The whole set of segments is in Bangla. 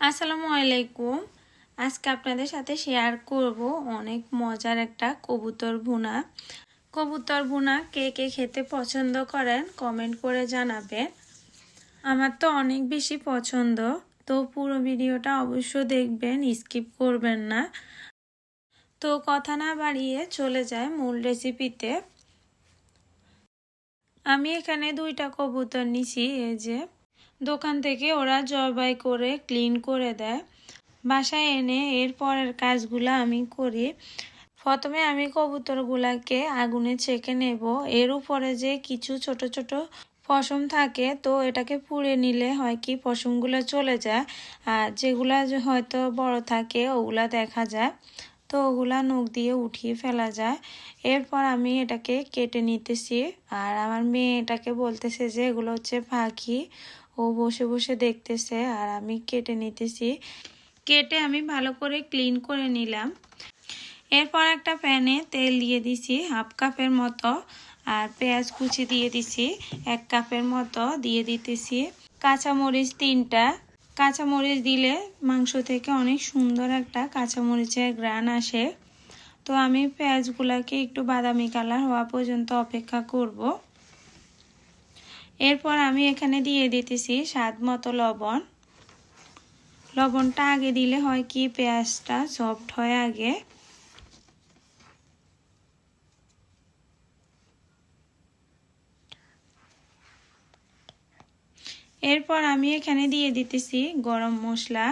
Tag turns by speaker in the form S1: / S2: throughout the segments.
S1: আসসালামু আলাইকুম। আজকে আপনাদের সাথে শেয়ার করব অনেক মজার একটা কবুতর ভুনা। কবুতর ভুনা কে কে খেতে পছন্দ করেন কমেন্ট করে জানাবেন। আমার তো অনেক বেশি পছন্দ, তো পুরো ভিডিওটা অবশ্য দেখবেন স্কিপ করবেন না। তো কথা না বাড়িয়ে চলে যায় মূল রেসিপিতে আমি এখানে দুইটা কবুতর নিছি, এই যে দোকান থেকে ওরা জবাই করে ক্লিন করে দেয়। বাসায় এনে এর পরের কাজগুলো আমি করি। প্রথমে আমি কবুতরগুলাকে আগুনে ছেঁকে নেব। এর উপরে যে কিছু ছোট ছোট পশম থাকে, তো এটাকে পুড়ে নিলে হয় কি, পশমগুলো চলে যায়। আর যেগুলা হয়তো বড় থাকে, ওগুলা দেখা যায়। তো ওগুলা নখ দিয়ে উঠিয়ে ফেলা যায়। এরপর আমি এটাকে কেটে নিতেছি। আর আমার মেয়ে এটাকে বলতেছে যে, এগুলো হচ্ছে পাখি। ও বসে বসে দেখতেছে আর আমি কেটে নিতেছি। কেটে আমি ভালো করে ক্লিন করে নিলাম। এরপর একটা প্যানে তেল দিয়ে দিছি, হাফ কাপের মতো, আর পেঁয়াজ কুচি দিয়ে দিছি, এক কাপের মতো দিয়ে দিতেছি। কাঁচামরিচ তিনটা। কাঁচামরিচ দিলে মাংস থেকে অনেক সুন্দর একটা কাঁচামরিচের গ্রান আসে। তো আমি পেঁয়াজগুলোকে একটু বাদামি কালার হওয়া পর্যন্ত অপেক্ষা করব। এরপর আমি এখানে দিয়ে দিতেছি স্বাদ মতো লবণ। লবণটা আগে দিলে হয় কি, পেঁয়াজটা সফট হয় আগে। এরপর আমি এখানে দিয়ে দিতেছি গরম মশলা।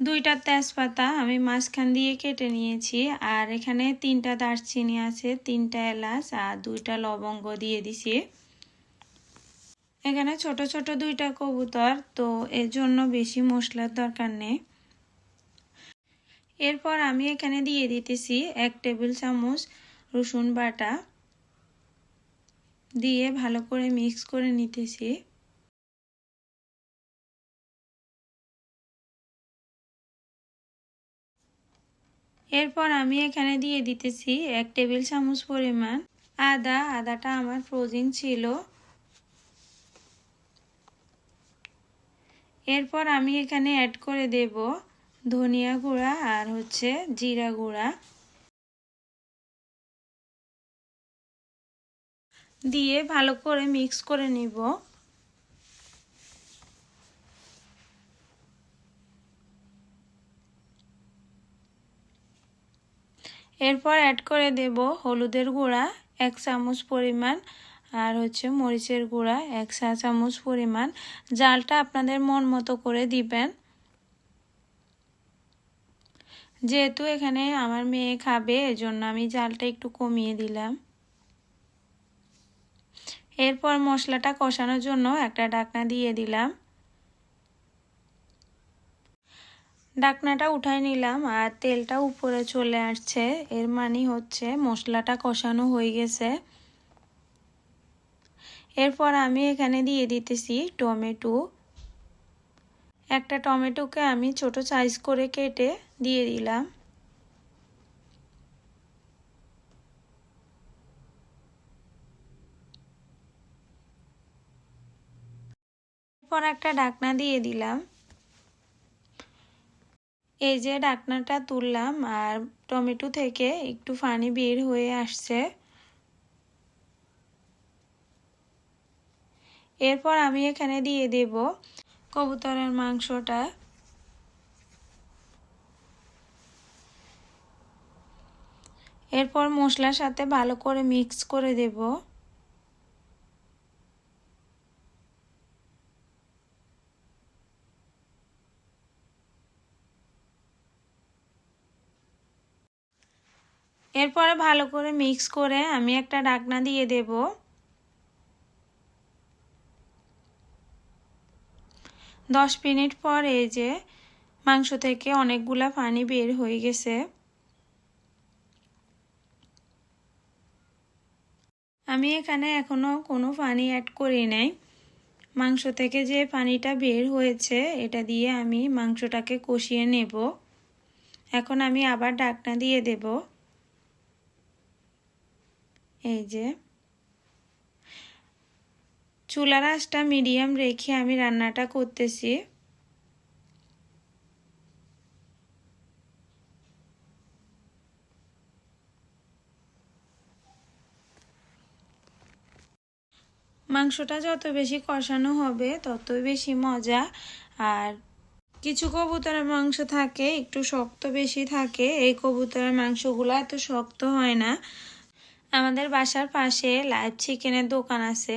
S1: দুইটা তেজপাতা আমি মাঝখান দিয়ে কেটে নিয়েছি, আর এখানে তিনটা দারচিনি আছে, তিনটা এলাচ আর দুইটা লবঙ্গ দিয়ে দিছি। এখানে ছোট ছোট দুইটা কবুতর, তো এর জন্য বেশি মশলার দরকার নেই। এরপর আমি এখানে দিয়ে দিতেছি এক টেবিল চামচ রসুন বাটা। দিয়ে ভালো করে মিক্স করে নিতেছি। এরপর আমি এখানে দিয়ে দিতেছি এক টেবিল চামচ পরিমাণ আদা। আদাটা আমার ফ্রোজিং ছিল। এরপর আমি এখানে অ্যাড করে দেব ধনিয়া গুঁড়া আর হচ্ছে জিরা গুঁড়া। দিয়ে ভালো করে মিক্স করে নিব। এরপর অ্যাড করে দেব হলুদের গুঁড়া, এক চামচ পরিমাণ, আর হচ্ছে মরিচের গুঁড়া, এক চা চামচ পরিমাণ। জালটা আপনাদের মন মতো করে দিবেন। যেহেতু এখানে আমার মেয়ে খাবে, এজন্য আমি জালটা একটু কমিয়ে দিলাম। এরপর মশলাটা কষানোর জন্য একটা ডাকনা দিয়ে দিলাম। ডাকনাটা উঠাই নিলাম আর তেলটা উপরে চলে আসছে। এর মানে হচ্ছে মশলাটা কষানো হয়ে গেছে। এরপর আমি এখানে দিয়ে দিতেছি টমেটো। একটা টমেটোকে আমি ছোট সাইজ করে কেটে দিয়ে দিলাম। এরপর একটা ডাকনা দিয়ে দিলাম। এই যে ডাকনাটা তুললাম আর টমেটো থেকে একটু পানি বের হয়ে আসছে। এরপর আমি এখানে দিয়ে দেব কবুতরের মাংসটা। এরপর মশলার সাথে ভালো করে মিক্স করে দেব। এরপরে ভালো করে মিক্স করে আমি একটা ডাকনা দিয়ে দেব। দশ মিনিট পর এই যে মাংস থেকে অনেকগুলা পানি বের হয়ে গেছে। আমি এখানে এখনও কোনো পানি অ্যাড করি নাই। মাংস থেকে যে পানিটা বের হয়েছে, এটা দিয়ে আমি মাংসটাকে কষিয়ে নেব। এখন আমি আবার ডাকনা দিয়ে দেব। এই যে। চুলার আঁচটা মিডিয়াম রেখে আমি রান্নাটা করতেছি। মাংসটা যত বেশি কষানো হবে তত বেশি মজা। আর কিছু কবুতরের মাংস থাকে, একটু শক্ত বেশি থাকে, এই কবুতরের মাংসগুলো এত শক্ত হয় না। আমাদের বাসার পাশে লাইভ চিকেনের দোকান আছে।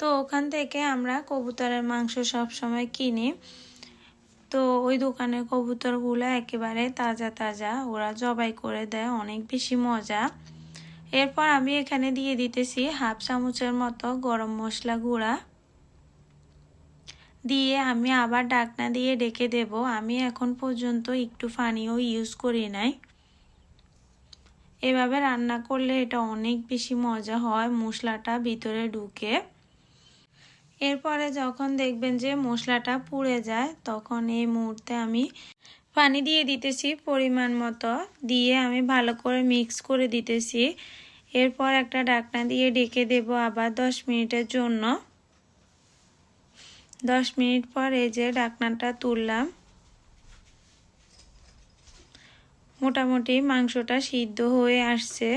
S1: তো ওখান থেকে আমরা কবুতরের মাংস সব সময় কিনি। তো ওই দোকানের কবুতরগুলো একেবারে তাজা তাজা, ওরা জবাই করে দেয়, অনেক বেশি মজা। এরপর আমি এখানে দিয়ে দিতেছি হাফ চামচের মতো গরম মশলা গুঁড়া। দিয়ে আমি আবার ডাকনা দিয়ে ডেকে দেব। আমি এখন পর্যন্ত একটু পানিও ইউজ করি নাই। এভাবে রান্না করলে এটা অনেক বেশি মজা হয় মশলাটা ভিতরে ঢুকে। এরপরে যখন দেখবেন যে মশলাটা পুড়ে যায়, তখন এই মুহূর্তে আমি পানি দিয়ে দিতেছি পরিমাণ মতো। দিয়ে আমি ভালো করে মিক্স করে দিতেছি। এরপর একটা ডাকনা দিয়ে ডেকে দেব আবার দশ মিনিটের জন্য। দশ মিনিট পর এই যে ডাকনাটা তুললাম। মোটামুটি মাংসটা সিদ্ধ হয়ে আসছে।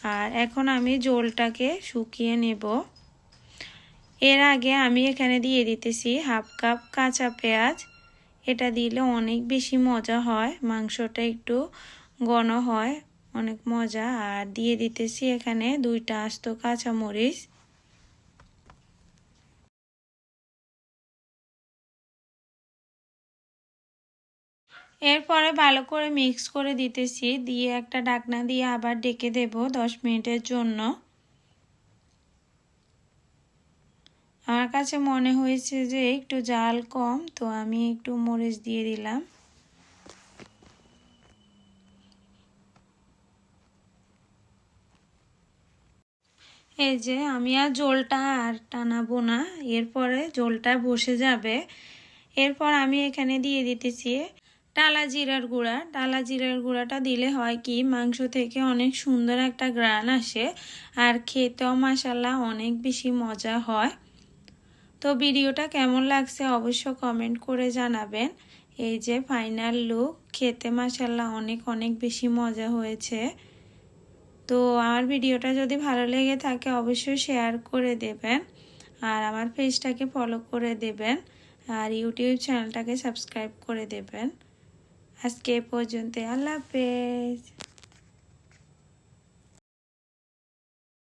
S1: আর এখন আমি জোলটাকে শুকিয়ে নেব। এর আগে আমি এখানে দিয়ে দিতেছি হাফ কাপ কাঁচা পেঁয়াজ। এটা দিলে অনেক বেশি মজা হয়, মাংসটা একটু ঘন হয়, অনেক মজা। আর দিয়ে দিতেছি এখানে দুইটা আস্ত কাঁচামরিচ। এরপরে ভালো করে মিক্স করে দিতেছি। দিয়ে একটা ডাকনা দিয়ে আবার ডেকে দেব দশ মিনিটের জন্য। আমার কাছে মনে হয়েছে যে একটু জাল কম, তো আমি একটু মরিচ দিয়ে দিলাম। এই যে আমি আর জলটা আর টানাবো না, এরপরে জলটা বসে যাবে। এরপর আমি এখানে দিয়ে দিতেছি টালা জিরার গুঁড়া। টালা জিরার গুঁড়াটা দিলে হয় কি, মাংস থেকে অনেক সুন্দর একটা গ্রান আসে আর খেতেও মাসাল্লা অনেক বেশি মজা হয়। তো ভিডিওটা কেমন লাগছে অবশ্য কমেন্ট করে জানাবেন। এই যে ফাইনাল লুক, খেতে মাসাল্লাহ অনেক অনেক বেশি মজা হয়েছে। তো আমার ভিডিওটা যদি ভালো লেগে থাকে অবশ্যই শেয়ার করে দেবেন আর আমার পেজটাকে ফলো করে দেবেন আর ইউটিউব চ্যানেলটাকে সাবস্ক্রাইব করে দেবেন। আজকে এ পর্যন্ত আল্লাহ হাফেজ